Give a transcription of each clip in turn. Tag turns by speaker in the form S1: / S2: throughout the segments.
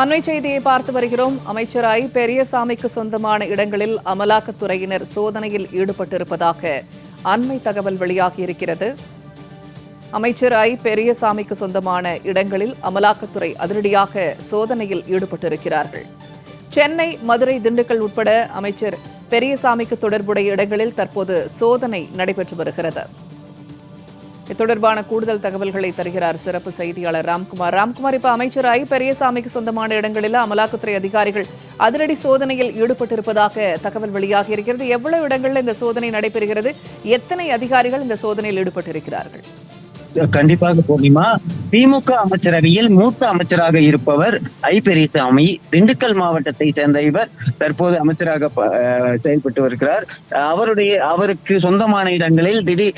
S1: அண்மை செய்தியை பார்த்து வருகிறோம். அமைச்சர் ஐ பெரியசாமிக்கு சொந்தமான இடங்களில் அமலாக்கத்துறையினர் சோதனையில் ஈடுபட்டிருப்பதாக அண்மை தகவல் வெளியாகியிருக்கிறது. அமைச்சர் ஐ பெரியசாமிக்கு சொந்தமான இடங்களில் அமலாக்கத்துறை அதிரடியாக சோதனையில் ஈடுபட்டிருக்கிறார்கள். சென்னை மதுரை திண்டுக்கல் உட்பட அமைச்சர் பெரியசாமிக்கு தொடர்புடைய இடங்களில் தற்போது சோதனை நடைபெற்று வருகிறது. தொடர்பான கூடுதல் தகவல்களை தருகிறார் சிறப்பு செய்தியாளர் ராம்குமார். ராம்குமார் இப்ப அமைச்சர் ஐ பெரியசாமிக்கு சொந்தமான இடங்களில் அமலாக்கத்துறை அதிகாரிகள் அதிரடி சோதனையில் ஈடுபட்டிருப்பதாக தகவல் வெளியாகி இருக்கிறது. எவ்வளவு இடங்களில் இந்த சோதனை நடைபெறுகிறது? எத்தனை அதிகாரிகள் இந்த சோதனையில் ஈடுபட்டிருக்கிறார்கள்?
S2: கண்டிப்பாக பூர்ணிமா. திமுக அமைச்சரவையில் மூத்த அமைச்சராக இருப்பவர் ஐ. பெரியசாமி. திண்டுக்கல் மாவட்டத்தை சேர்ந்த இவர் தற்போது அமைச்சராக செயல்பட்டு வருகிறார். அவருடைய அவருக்கு சொந்தமான இடங்களில் திடீர்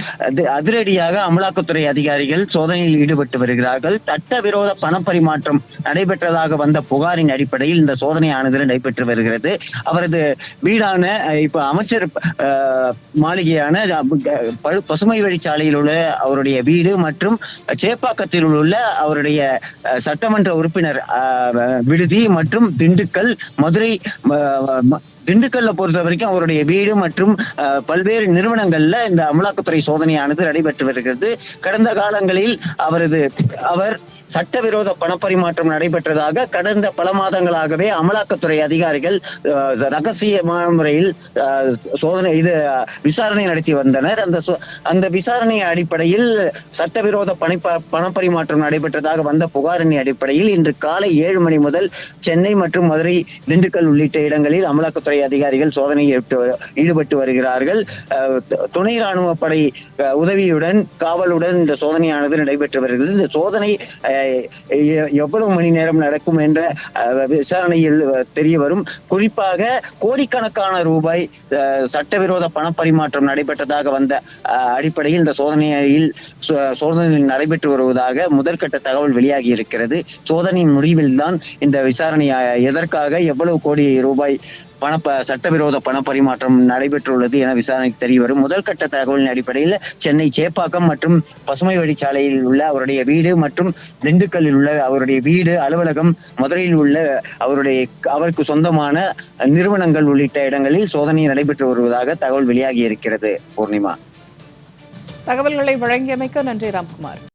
S2: அதிரடியாக அமலாக்கத்துறை அதிகாரிகள் சோதனையில் ஈடுபட்டு வருகிறார்கள். சட்டவிரோத பணப்பரிமாற்றம் நடைபெற்றதாக வந்த புகாரின் அடிப்படையில் இந்த சோதனையானது நடைபெற்று வருகிறது. அவரது வீடான இப்ப அமைச்சர் மாளிகையான பழு- பசுமை வழிச்சாலையில் உள்ள அவருடைய வீடு மற்றும் சேப்பாக்கத்தில் உள்ள அவருடைய சட்டமன்ற உறுப்பினர் விடுதி மற்றும் திண்டுக்கல் மதுரை திண்டுக்கல்ல பொறுத்த வரைக்கும் அவருடைய வீடு மற்றும் பல்வேறு நிறுவனங்கள்ல இந்த அமலாக்கத்துறை சோதனையானது நடைபெற்று வருகிறது. கடந்த காலங்களில் அவரது அவர் சட்டவிரோத பணப்பரிமாற்றம் நடைபெற்றதாக கடந்த பல மாதங்களாகவே அமலாக்கத்துறை அதிகாரிகள் ரகசியமான முறையில் சோதனை இது விசாரணை நடத்தி வந்தனர். அந்த சோ- அந்த விசாரணை அடிப்படையில் சட்டவிரோத பணி பணப்பரிமாற்றம் நடைபெற்றதாக வந்த புகாரின் அடிப்படையில் இன்று காலை ஏழு மணி முதல் சென்னை மற்றும் மதுரை திண்டுக்கல் உள்ளிட்ட இடங்களில் அமலாக்கத்துறை அதிகாரிகள் சோதனையில் ஈடுபட்டு ஈடுபட்டு வருகிறார்கள். அஹ், துணை ராணுவ படை அஹ், உதவியுடன் காவலுடன் இந்த சோதனையானது நடைபெற்று வருகிறது. இந்த சோதனை அஹ், எவ்வளவு மணி நேரம் நடக்கும் என்ற விசாரணையில் தெரிய வரும் குறிப்பாக கோடிக்கணக்கான ரூபாய் சட்டவிரோத பணப்பரிமாற்றம் நடைபெற்றதாக வந்த அடிப்படையில் இந்த சோதனையில் சோதனை நடைபெற்று வருவதாக முதற்கட்ட தகவல் வெளியாகி இருக்கிறது சோதனையின் முடிவில் தான் இந்த விசாரணை எதற்காக எவ்வளவு கோடி ரூபாய் பண சட்டவிரோத பண பரிமாற்றம் நடைபெற்றுள்ளது என விசாரணைக்கு தெரிய வரும். முதல் கட்ட தகவலின் அடிப்படையில் சென்னை சேப்பாக்கம் மற்றும் பசுமை வழிச்சாலையில் உள்ள அவருடைய வீடு மற்றும் திண்டுக்கல்லில் உள்ள அவருடைய வீடு அலுவலகம் மதுரையில் உள்ள அவருடைய அவருக்கு சொந்தமான நிறுவனங்கள் உள்ளிட்ட இடங்களில் சோதனை நடைபெற்று வருவதாக தகவல் வெளியாகி இருக்கிறது. பூர்ணிமா.
S1: தகவல்களை வழங்கியமைக்க நன்றி ராம்குமார்.